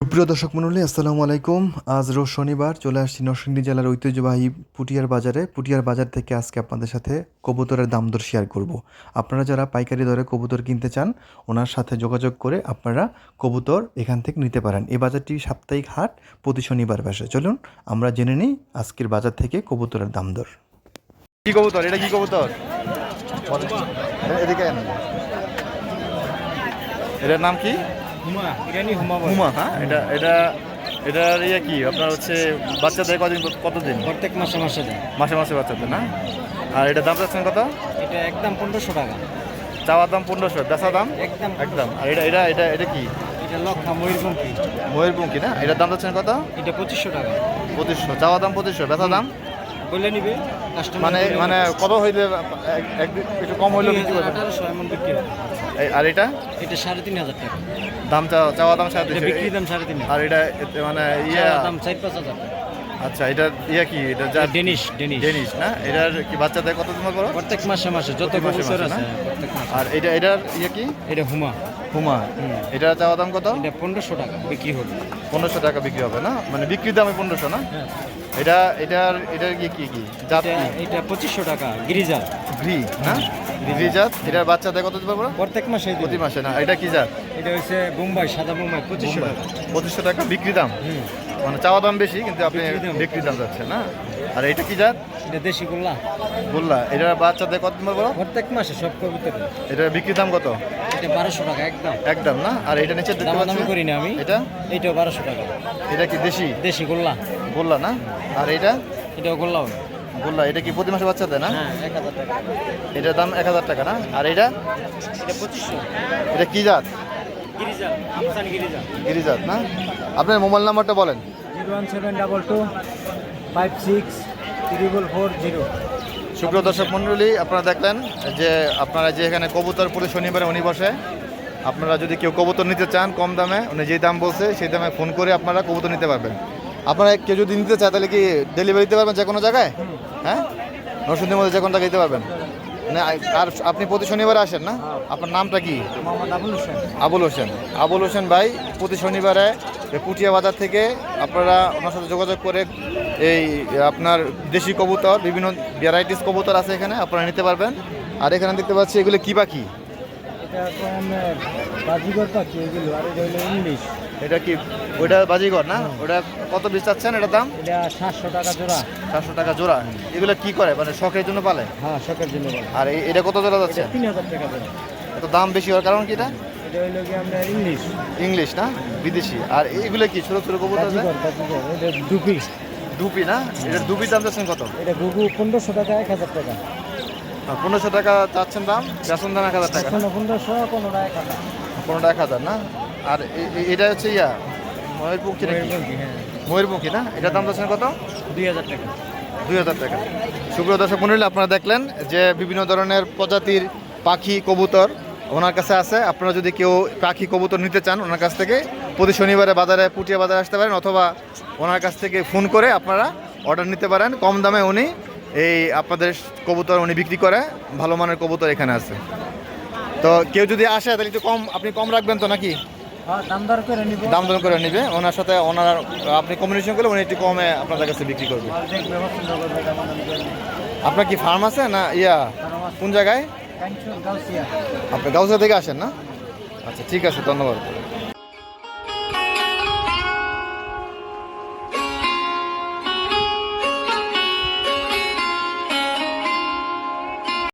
প্রিয় দর্শক মণ্ডলী আসসালামু আলাইকুম। আজ রোজ শনিবার চলে আসছি নরসিংদী জেলার ঐতিহ্যবাহী পুটিয়ার বাজারে। পুটিয়ার বাজার থেকে আজকে আপনাদের সাথে কবুতরের দাম দর শেয়ার করব। আপনারা যারা পাইকারি দরে কবুতর কিনতে চান ওনার সাথে যোগাযোগ করে আপনারা কবুতর এখান থেকে নিতে পারেন। এই বাজারটি সাপ্তাহিক হাট প্রতি শনিবার বসে। চলুন আমরা জেনে নিই আজকের বাজার থেকে কবুতরের দাম দর। কি কবুতর? এটা কি কবুতর? এদিকে এটার নাম কি? হুমা হ্যাঁ? এটা এটা এটার ইয়ে কি? আপনার হচ্ছে বাচ্চা দেয় কদিন কতদিন? প্রত্যেক মাসে মাসে দেয়। মাসে মাসে বাচ্চা দেয় না? আর এটা দাম চাচ্ছেন কত? এটা একদম পনেরোশো টাকা। চাওয়ার দাম পনেরোশো বেচা দাম? একদম একদম। আর এটা এটা এটা এটা কি? এটা লক্ষা ময়ূরপঙ্খী ময়ূরপঙ্খী না? এটার দাম চাচ্ছেন কত? এটা পঁচিশশো টাকা। পঁচিশশো। চাওয়া দাম পঁচিশশো বেচা দাম? বলে নিবে মানে মানে কত হইলে এক- এক একটু কম হইলেও বিক্রি করবেন আঠারোশো এমন বিক্রি আর এটা? এটা সাড়ে তিন হাজার টাকা। দাম চাওয়া দাম সাড়ে তিনশো। বিক্রি দাম সাড়ে তিন আর এটা মানে ইয়া দাম চার পাঁচ হাজার আচ্ছা এটা ইয়া কি? এটা যা ডেনিশ ডেনিশ জিনিস না? এটার কি বাচ্চা দেয় কত তোমার বড় প্রত্যেক মাসে মাসে যত বছর আছে আর এটা এটার ইয়ে কি? এটা হুমা হুমা হুম। এটা চাওয়া দাম কত? এটা পনেরোশো টাকা বিক্রি হবে। পনেরোশো টাকা বিক্রি হবে না? মানে বিক্রির দামে পনেরোশো না? হ্যাঁ। এটা এটার এটার কি কি কি? জাত এটা পঁচিশশো টাকা গিরিজাত। গ্রি না? গিরিজাত জাত এটার বাচ্চা দেয় কত দিতে পারব? প্রত্যেক মাসে প্রতি মাসে না? এটা কি জাত? এটা হচ্ছে বোম্বাই সাদা বোম্বাই পঁচিশশো টাকা। পঁচিশশো টাকা বিক্রি দাম? মানে চাওয়া দাম বেশি কিন্তু আপনি বিক্রি দাম। দাম যাচ্ছে না? আর এটা কি জাত? এটা দেশি গোল্লা। বললা এটা বাচ্চা দেয় কত দিতে পারব প্রত্যেক মাসে সব কবুতরে। এটার বিক্রি দাম কত? এটা বারোশো টাকা একদম। একদম না? আর এটা নিচে দামাদামি পাচ্ছি করি না আমি। এটা? এইটাও বারোশো টাকা। এটা কি দেশি? দেশি গোল্লা। গোল্লা না? আর এটা? এটাও গোল্লাও বললা এটা কি প্রতি মাসে বাচ্চা দেয় না? হ্যাঁ এক হাজার টাকা। এটার দাম এক হাজার টাকা না? আর এটা? এটা পঁচিশশো। এটা কি জাত? গিরিজাত না? আপনার মোবাইল নাম্বারটা বলেন। Zero one seven double two five six triple four zero. সুপ্রিয় দর্শক মণ্ডলী আপনারা দেখলেন যে আপনারা যে এখানে কবুতর প্রতি শনিবারে উনি বসে। আপনারা যদি কেউ কবুতর নিতে চান কম দামে উনি যে দাম বলছে সেই দামে ফোন করে আপনারা কবুতর নিতে পারবেন। আপনারা কেউ যদি নিতে চায় তাহলে কি ডেলিভারি দিতে পারবেন যে কোনো জায়গায়? হ্যাঁ? নরসিংদীর মধ্যে যে কোনো জায়গায় দিতে পারবেন। মানে আর আপনি প্রতি শনিবারে আসেন না? আপনার নামটা কি? আবুল হোসেন। আবুল হোসেন। ভাই প্রতি শনিবারে পুটিয়া বাজার থেকে আপনারা ওনার সাথে যোগাযোগ করে এই আপনার দেশি কবুতর বিভিন্ন ভ্যারাইটিস কবুতর আছে এখানে আপনারা নিতে পারবেন। আর এখানে দেখতে পাচ্ছি এগুলো কি পাখি? এটা এখন বাজিগর পাখি এগুলো আর এটা হলো ইংলিশ। এটা কি ওইটা বাজিঘর না? ওটা কত পিস চাচ্ছেন এটার দাম? এটা সাতশো টাকা জোড়া। চারশো টাকা জোড়া। এগুলো কি করে? মানে শখের জন্য পালে? হ্যাঁ শখের জন্য আর এটা কত জোড়া যাচ্ছে? তিন হাজার টাকা জোড়া। এত দাম বেশি হওয়ার কারণ কি এটা? এটা হইল কি আমরা ইংলিশ। ইংলিশ না? বিদেশি। আর এগুলো কি ছোটো ছোটো কবুতর এটা দুপি। না? এটার দুপির দাম চাচ্ছেন কত? এটা গুগু পনেরোশো টাকা এক হাজার টাকা। পনেরোশো টাকা চাচ্ছেন দাম বেতন দাম এক হাজার টাকা। পনেরোশো কোনোটা এক হাজার। পনেরোটা এক হাজার না? আর এটা হচ্ছে ইয়া ময়ূরপঙ্খী ময়ূরপঙ্খী, হ্যাঁ। ময়ূরপঙ্খী না? এটার দাম চাচ্ছেন কত? দুই হাজার টাকা। দুই হাজার টাকা। সুপ্রিয় দর্শক মন্ডলী আপনারা দেখলেন যে বিভিন্ন ধরনের প্রজাতির পাখি কবুতর ওনার কাছে আছে। আপনারা যদি কেউ পাখি কবুতর নিতে চান ওনার কাছ থেকে প্রতি শনিবারে বাজারে পুটিয়া বাজারে আসতে পারেন অথবা ওনার কাছ থেকে ফোন করে আপনারা অর্ডার নিতে পারেন। কম দামে উনি এই আপনাদের কবুতর উনি বিক্রি করে ভালো মানের কবুতর এখানে আছে। তো কেউ যদি আসে তাহলে একটু কম আপনি কম রাখবেন তো নাকি? হ্যাঁ দাম দর করে দাম দর করে নিবে। ওনার সাথে ওনার আপনি কমিউনিকেশন করলে উনি একটু কমে আপনাদের কাছে বিক্রি করবে। আপনার কি ফার্ম আছে না ইয়া? কোন জায়গায়? গাউসিয়া। আপনি গাউসা থেকে আসেন না? আচ্ছা ঠিক আছে ধন্যবাদ।